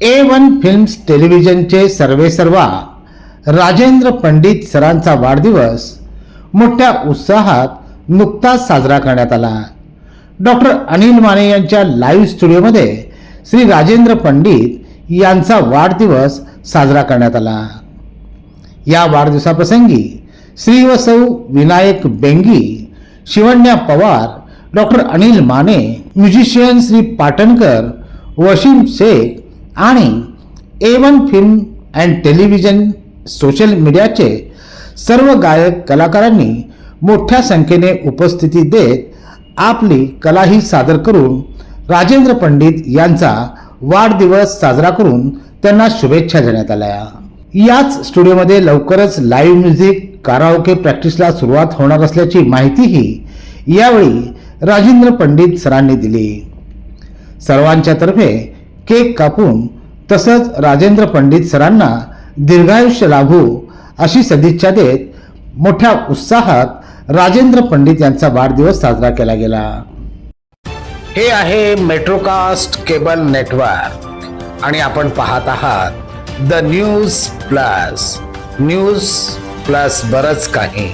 ए one films टेलिव्हिजनचे सर्वेसर्वा राजेंद्र पंडित सरांचा वाढदिवस मोठ्या उत्साहात नुकताच साजरा करण्यात आला. डॉक्टर अनिल माने यांच्या लाईव्ह स्टुडिओमध्ये श्री राजेंद्र पंडित यांचा वाढदिवस साजरा करण्यात आला. या वाढदिवसाप्रसंगी श्री व सौ विनायक बेंगी शिवण्या पवार डॉक्टर अनिल माने म्युझिशियन श्री पाटणकर वशीम शेख आणि A one film and television social मीडियाचे सर्व गायक कलाकारांनी मोठ्या संख्येने उपस्थिती देत आपली कलाही सादर करून राजेंद्र पंडित यांचा वाढदिवस साजरा करून त्यांना शुभेच्छा देण्यात आल्या. याच स्टुडिओमध्ये लवकरच लाईव्ह म्युझिक काराओके प्रॅक्टिसला सुरुवात होणार असल्याची माहितीही यावेळी राजेंद्र पंडित सरांनी दिली. सर्वांच्या तर्फे केक कापून तसंच राजेंद्र पंडित सरांना दीर्घायुष्य लाभो अशी सदिच्छा देत मोठ्या उत्साहात राजेंद्र पंडित यांचा वाढदिवस साजरा केला गेला. हे आहे मेट्रोकास्ट केबल नेटवर्क आणि आपण पाहत आहात the news plus news plus बरंच काही.